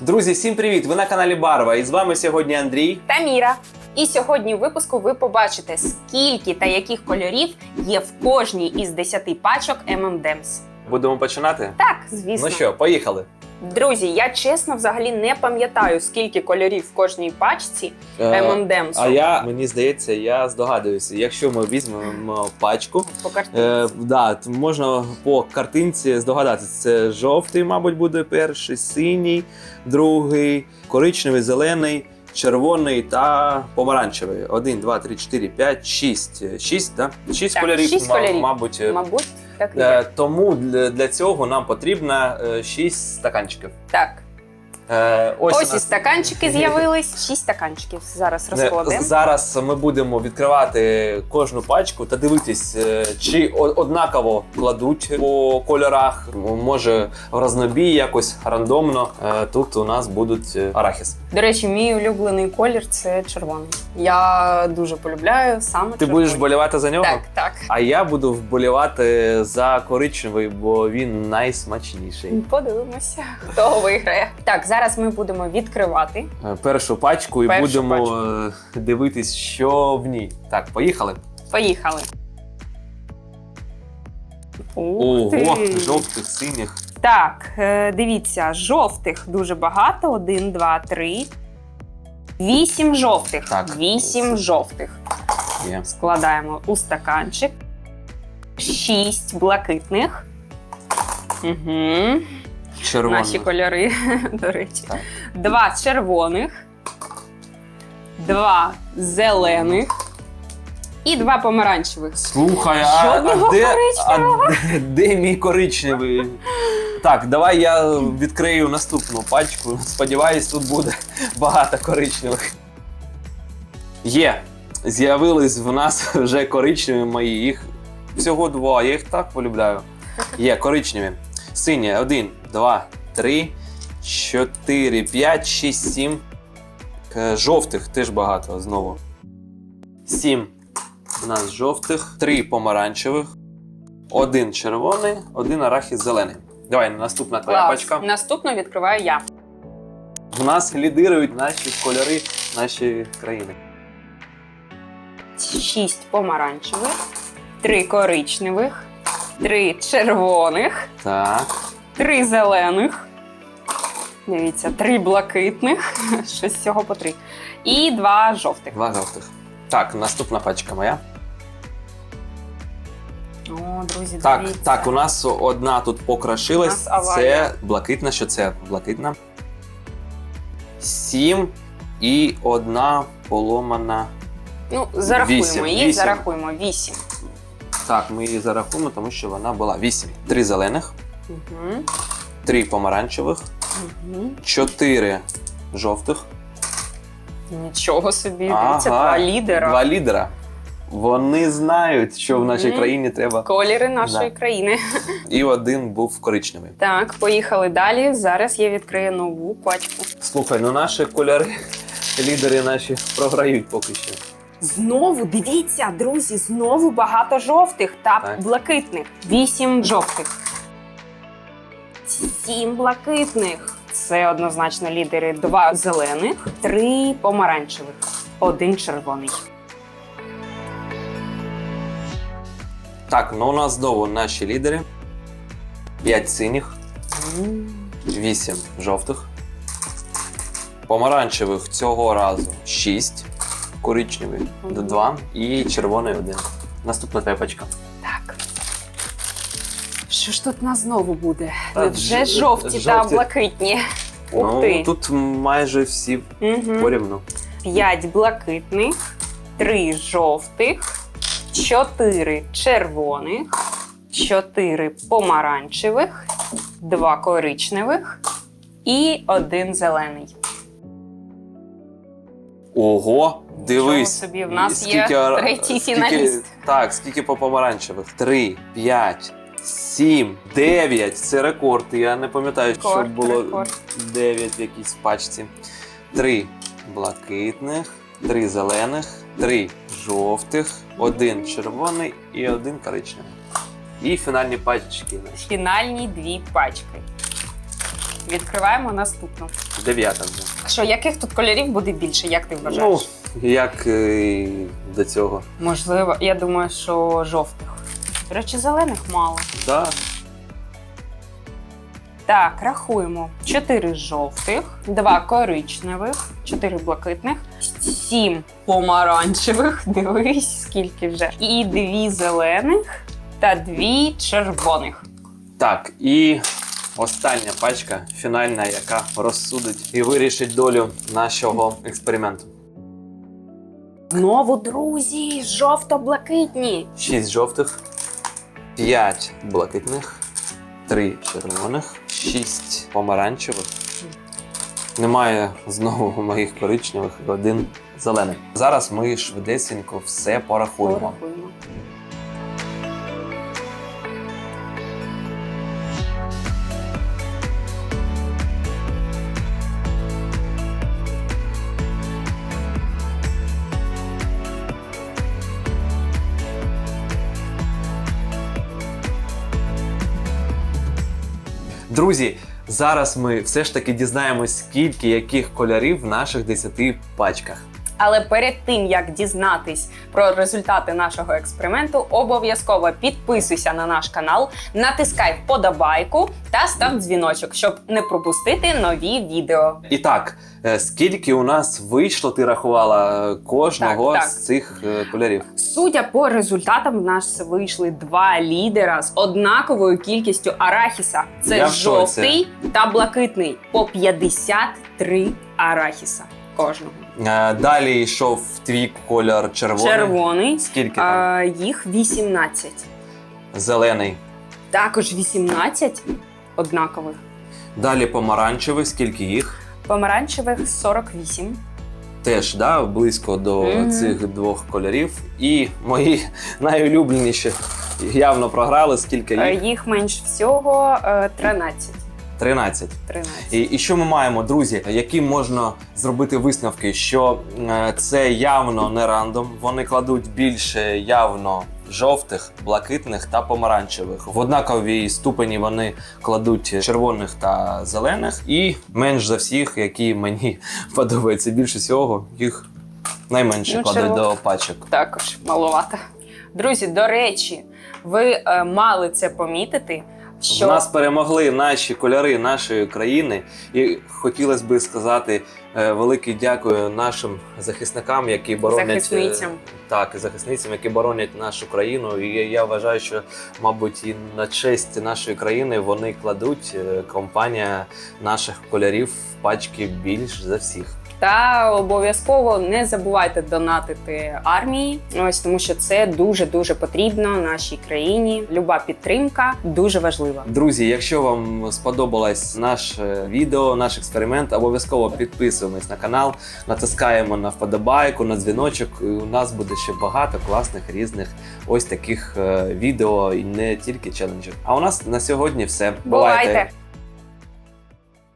Друзі, всім привіт! Ви на каналі Барва. І з вами сьогодні Андрій. та Міра. І сьогодні у випуску ви побачите, скільки та яких кольорів є в кожній із 10 пачок M&M's. Будемо починати. Так, звісно. Ну що, поїхали. Друзі, я чесно взагалі не пам'ятаю, скільки кольорів в кожній пачці M&M's. А я мені здається, я здогадуюся. Якщо ми візьмемо пачку, По картинці. е, да, то можна по картинці здогадатися. Це жовтий, мабуть, буде перший, синій, другий, коричневий, зелений. Червоний та помаранчевий. Один, два, три, чотири, п'ять, шість. Шість, да? Шість Так, кольорів, шість ма- кольорів. мабуть. е, Мабуть, так і Е, тому для, для цього нам потрібно 6 стаканчиків. Так, Е, ось ось, і нас- стаканчики з'явились. Шість стаканчиків. Зараз Е, розкладемо. Зараз ми будемо відкривати кожну пачку та дивитись, е, чи однаково кладуть по кольорах, може в разнобій якось рандомно. Тут у нас будуть арахіс. До речі, мій улюблений колір це червоний. Я дуже полюбляю саме Ти червоний. будеш вболівати за нього? Так, так. А я буду вболівати за коричневий, бо він найсмачніший. Подивимося, хто виграє. Так, зараз ми будемо відкривати. Е, першу пачку і Першу будемо пачку. е, дивитись, що в ній. Так, поїхали. Поїхали. Ух Ого, ти. жовтих, синіх. Так, е, дивіться, жовтих дуже багато. Один, два, три. Вісім жовтих. Так. Вісім жовтих. Є. Складаємо у стаканчик. Шість блакитних. Угу. Червоний. Наші кольори, до речі. Так. Два червоних, два зелених і два помаранчевих. Слухай, а, а, де, а де мій коричневий? Так, давай я відкрию наступну пачку. Сподіваюсь, тут буде багато коричневих. Є. З'явились в нас вже коричневі мої. Їх всього два. Я їх так полюбляю. Є коричневі. Сині. Один, два, три, чотири, п'ять, шість, сім. Жовтих теж багато знову. Сім. У нас жовтих, три помаранчевих, один червоний, один арахіс зелений. Давай, наступна твоя Клас. пачка. Наступну відкриваю я. В нас лідирують наші кольори, наші країни. Шість помаранчевих, три коричневих, три червоних, Так. Три зелених. Дивіться, три блакитних, щось з цього по три. І два жовтих. Два жовтих. Так, наступна пачка моя. О, друзі, Так, дивіться. так, у нас одна тут покрашилась. У нас аварія. Це блакитна, що це блакитна. Сім і одна поломана. Ну, зарахуємо Вісім, її, вісім. зарахуємо. Вісім. Так, ми її зарахуємо, тому що вона була вісім. Три зелених, Угу. три помаранчевих, Угу. чотири жовтих. Нічого собі, Ага, дивіться, два лідера. Два лідера. Вони знають, що в нашій Мгм. країні треба. Кольори нашої Да. країни. І один був коричневий. Так, поїхали далі. Зараз я відкрию нову пачку. Слухай, ну наші кольори, лідери наші програють поки що. Знову дивіться, друзі, знову багато жовтих та Так. блакитних. Вісім жовтих. Сім блакитних. Це однозначно лідери. Два зелених, три помаранчевих, один червоний. Так, ну у нас знову наші лідери. П'ять синіх, вісім жовтих. Помаранчевих цього разу шість. Коричневий два і червоний один. Наступна. Так. Що ж тут у нас знову буде? Та, Вже ж- жовті, та жовті. блакитні. Ух ну, ти. тут майже всі Угу. порівну. П'ять блакитних, три жовтих, чотири червоних, чотири помаранчевих, два коричневих і один зелений. Ого, дивись. собі, в нас є Скільки ар- третій скільки- фіналіст. Так, скільки по помаранчевих? Три, п'ять, сім, дев'ять. Це рекорд. Я не пам'ятаю, Рекорд, що було рекорд. дев'ять в якійсь пачці. Три блакитних, три зелених, три жовтих, один червоний і один коричневий. І фінальні наші. Фінальні дві пачки. Відкриваємо наступну. Дев'ята вже. Що, яких тут кольорів буде більше, як ти вважаєш? Ну, як е, до цього. Можливо, я думаю, що жовтих. До речі, зелених мало. Да. Так, рахуємо: 4 жовтих, 2 коричневих, 4 блакитних, 7 помаранчевих. Дивись, скільки вже. І 2 зелених та 2 червоних. Так, і остання пачка, фінальна, яка розсудить і вирішить долю нашого експерименту. Знову, друзі, жовто-блакитні. Шість жовтих, п'ять блакитних, три червоних, шість помаранчевих. Немає знову моїх коричневих і один зелений. Зараз ми швидесенько все порахуємо. Порахуємо. Друзі, зараз ми все ж таки дізнаємось, скільки яких кольорів в наших 10 пачках. Але перед тим як дізнатись про результати нашого експерименту, обов'язково підписуйся на наш канал, натискай вподобайку та став дзвіночок, щоб не пропустити нові відео. І так, е, скільки у нас вийшло, ти рахувала е, кожного Так, так. з цих е, кольорів? Судя по результатам, в нас вийшли два лідера з однаковою кількістю арахіса. Це Я жовтий та блакитний по 53 арахіса кожного. Е, Далі йшов твій кольор червоний. Червоний. Скільки там? А, їх 18. Зелений. Також 18 однакових. Далі помаранчевий, скільки їх? Помаранчевих 48. Теж да, близько до Мгм. цих двох кольорів. І мої найулюбленіші явно програли. Скільки Е, їх? Їх менш всього е, 13. 13. 13. І, і що ми маємо, друзі? Які можна зробити висновки? Що е, це явно не рандом. Вони кладуть більше явно жовтих, блакитних та помаранчевих. В однаковій ступені вони кладуть червоних та зелених, і менш за всіх, які мені подобаються більше всього, їх найменше Ну, кладуть червоних. до пачок. Також маловато. Друзі, до речі, ви е, мали це помітити, що В нас перемогли наші кольори нашої країни, і хотілося би сказати е, велике дякую нашим захисникам, які боронять е, Захисницям. так, захисницям, які боронять нашу країну. І я- вважаю, що мабуть і на честь нашої країни вони кладуть е, компанія наших кольорів в пачки більш за всіх. Та обов'язково не забувайте донатити армії. Ось тому, що це дуже дуже потрібно нашій країні. Люба підтримка дуже важлива. Друзі, якщо вам сподобалось наше відео, наш експеримент, обов'язково підписуємось на канал, натискаємо на вподобайку, на дзвіночок. І у нас буде ще багато класних різних ось таких е, відео і не тільки челенджів. А у нас на сьогодні все. Бувайте!